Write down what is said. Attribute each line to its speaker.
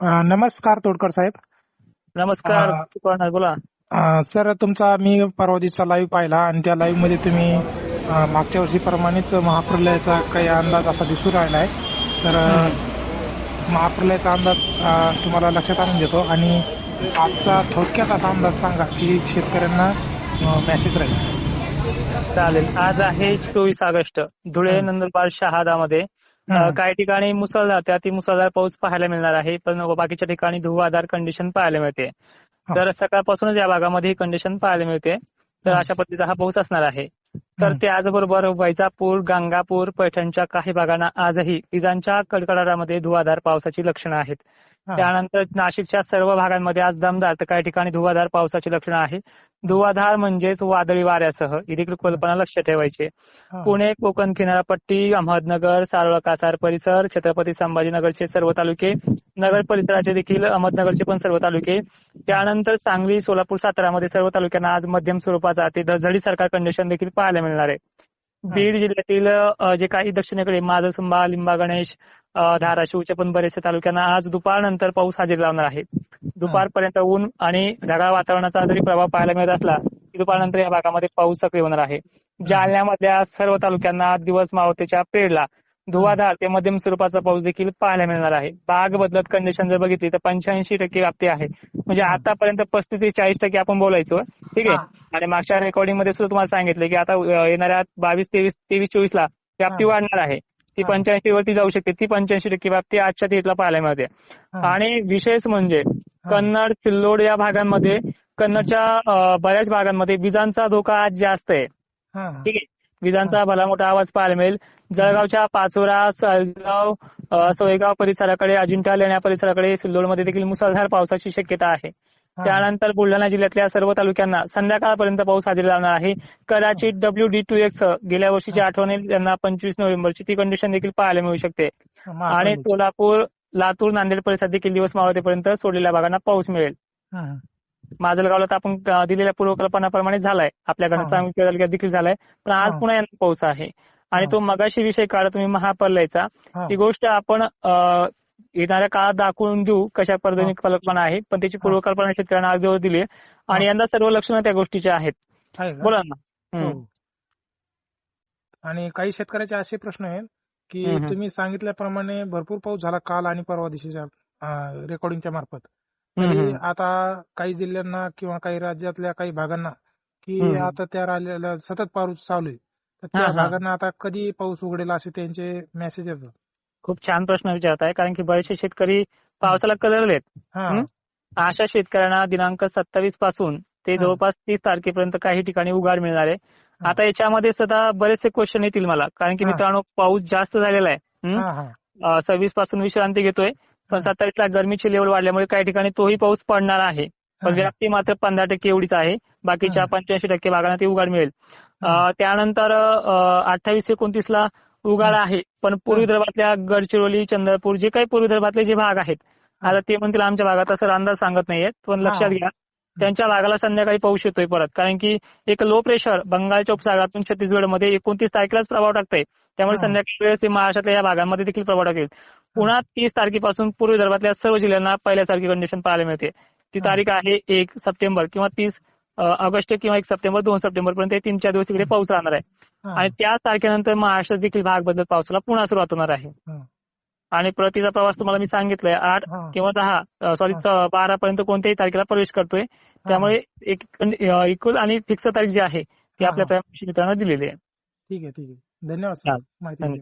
Speaker 1: अ, नमस्कार तोडकर साहेब.
Speaker 2: नमस्कार
Speaker 1: हा.
Speaker 2: बोला.
Speaker 1: अ, सर तुमचा मी परवा दिवसा लाईव्ह पाहिला आणि त्या लाईव्हमध्ये तुम्ही अ, मागच्या वर्षीप्रमाणेच महाप्रलयाचा काही अंदाज असा दिसून राहिला आहे तर अ, महाप्रलयाचा अंदाज अ, तुम्हाला लक्षात आणून देतो आणि आजचा थोडक्यात असा अंदाज सांगा की शेतकऱ्यांना मेसेज राहील.
Speaker 2: चालेल. आज आहे चोवीस ऑगस्ट. धुळे. नंदुरबार शहादामध्ये. काही ठिकाणी मुसळधार त्या ती मुसळधार पाऊस पाहायला मिळणार आहे पण बाकीच्या ठिकाणी धुवाधार कंडिशन पाहायला मिळते. तर सकाळपासूनच या भागामध्ये ही कंडिशन पाहायला मिळते तर. अशा पद्धतीचा हा पाऊस असणार आहे तर. त्याचबरोबर वैजापूर गंगापूर पैठणच्या काही भागांना आजही विजांच्या कडकडाटामध्ये धुवाधार पावसाची लक्षणं आहेत. त्यानंतर नाशिकच्या सर्व भागांमध्ये आज दमदार तर काही ठिकाणी धुवाधार पावसाची लक्षणं आहे धुवाधार म्हणजेच वादळी वाऱ्यासह ही देखील कल्पना लक्ष ठेवायची आहे. पुणे कोकण किनारपट्टी अहमदनगर सारोळा कासार परिसर छत्रपती संभाजीनगरचे सर्व तालुके नगर परिसराचे देखील अहमदनगरचे पण सर्व तालुके. त्यानंतर सांगली सोलापूर सातारामध्ये सर्व तालुक्यांना आज मध्यम स्वरूपाचा ते झडीसारखा कंडिशन देखील पाहायला मिळणार आहे. बीड जिल्ह्यातील जे काही दक्षिणेकडे माधवसंबा लिंबा गणेश धाराशिवच्या पण बरेचसे तालुक्यांना आज दुपारनंतर पाऊस हजेरी लावणार आहे. दुपारपर्यंत ऊन आणि ढगाळ वातावरणाचा जरी प्रभाव पाहायला मिळत असला की दुपारनंतर या भागामध्ये पाऊस सक्रिय होणार आहे. जालन्यामधल्या सर्व तालुक्यांना दिवस मावळतेच्या पेडला धुवाधार ते मध्यम स्वरूपाचा पाऊस देखील पाहायला मिळणार आहे. बाग बदलत कंडिशन जर बघितली तर पंच्याऐंशी टक्के व्याप्ती आहे. म्हणजे आतापर्यंत पस्तीस ते चाळीस टक्के आपण बोलायचो ठीक आहे. आणि मागच्या रेकॉर्डिंगमध्ये सुद्धा तुम्हाला सांगितलं की आता येणाऱ्या बावीस तेवीस तेवीस चोवीस ला व्याप्ती. वाढणार आहे. ती. पंच्याऐंशी वरती जाऊ शकते ती पंच्याऐंशी टक्के व्याप्ती आजच्या डेटला पाहायला मिळते. आणि विशेष म्हणजे कन्नड सिल्लोड या भागांमध्ये कन्नडच्या बऱ्याच भागांमध्ये विजांचा धोका आज जास्त आहे. ठीक आहे विजांचा भला मोठा आवाज पाहायला मिळेल जळगावच्या पाचोरा सळगाव सोयगाव परिसराकडे अजिंठा लेण्या परिसराकडे सिल्लोडमध्ये देखील मुसळधार पावसाची शक्यता आहे. त्यानंतर बुलढाणा जिल्ह्यातल्या सर्व तालुक्यांना संध्याकाळपर्यंत पाऊस हजेरी लावणार आहे कदाचित डब्ल्यू डी टू एक्स गेल्या वर्षीची आठवणी त्यांना पंचवीस नोव्हेंबरची ती कंडिशन देखील पाहायला मिळू शकते आणि. सोलापूर लातूर नांदेड परिसरात देखील दिवस मावळतेपर्यंत सोडलेल्या भागांना पाऊस मिळेल. माजलगावला तर आपण दिलेल्या पूर्वकल्पनाप्रमाणे झालाय आपल्याकडनं
Speaker 1: हा.
Speaker 2: सांगली तालुक्यात देखील झालाय पण आज. पुन्हा यांना पाऊस आहे आणि. तो मगाशी विषय काढला तुम्ही महाप्रलयचा. ती गोष्ट आपण येणाऱ्या काळात दाखवून देऊ कशा पद्धतीने कल्पना आहे पण त्याची पूर्वकल्पना शेतकऱ्यांना आज दिली आहे आणि यंदा सर्व लक्षणं त्या गोष्टीची आहेत? बोला ना.
Speaker 1: हो. आणि काही शेतकऱ्याचे असे प्रश्न आहेत की. तुम्ही सांगितल्याप्रमाणे भरपूर पाऊस झाला काल आणि परवा दिवशीच्या रेकॉर्डिंगच्या मार्फत. आता काही जिल्ह्यांना किंवा काही राज्यातल्या काही भागांना की. आता त्या राहिलेल्या सतत पाऊस चालू आहे तर त्या. भागांना आता कधी पाऊस उघडेल असे त्यांचे मेसेज येतात
Speaker 2: खूप छान प्रश्न विचारत आहे कारण की बरेचसे शेतकरी पावसाला हम्म? अशा शेतकऱ्यांना दिनांक सत्तावीसपासून ते. जवळपास तीस तारखेपर्यंत काही ठिकाणी उघाड मिळणार आहे. आता याच्यामध्ये सुद्धा बरेचसे क्वेश्चन येतील मला कारण की. मित्रांनो पाऊस जास्त झालेला आहे सव्वीसपासून विश्रांती घेतोय पण
Speaker 1: हा.
Speaker 2: सत्तावीस ला गरमीची लेवल वाढल्यामुळे काही ठिकाणी तोही पाऊस पडणार आहे. व्याप्ती मात्र पंधरा टक्के एवढीच आहे. बाकीच्या. पंच्याऐंशी टक्के भागांना ती उघाड मिळेल. त्यानंतर अठ्ठावीस एकोणतीस ला उघाड आहे. पण पूर्व विदर्भातल्या गडचिरोली चंद्रपूर जे काही पूर्व विदर्भातले जे भाग आहेत. आता ते म्हणतील आमच्या भागात असं अंदाज सांगत नाहीयेत. पण. लक्षात घ्या त्यांच्या भागाला संध्याकाळी पाऊस येतोय परत. कारण की एक लो प्रेशर बंगालच्या उपसागरातून छत्तीसगडमध्ये एकोणतीस तारखेलाच प्रभाव टाकतंय. त्यामुळे. संध्याकाळी वेळेस ते महाराष्ट्रातल्या या भागांमध्ये देखील प्रभाव टाकेल. पुन्हा तीस तारखेपासून पूर्व विदर्भातल्या सर्व जिल्ह्यांना पहिल्यासारखी कंडिशन पाहायला मिळते. ती. तारीख आहे एक सप्टेंबर किंवा तीस ऑगस्ट किंवा एक सप्टेंबर दोन सप्टेंबर पर्यंत तीन चार दिवस इकडे पाऊस राहणार आहे. आणि त्या तारखेनंतर महाराष्ट्रात देखील भाग बदलत पावसाला पुन्हा सुरुवात होणार आहे. आणि प्रतीचा प्रवास तुम्हाला मी सांगितलंय आठ. किंवा दहा सॉरी बारा पर्यंत कोणत्याही तारखेला प्रवेश करतोय त्यामुळे एक इक्वल आणि फिक्स तारीख जी आहे ती आपल्या. मित्रांना दिलेली आहे
Speaker 1: ठीक आहे ठीक आहे धन्यवाद सर. माहिती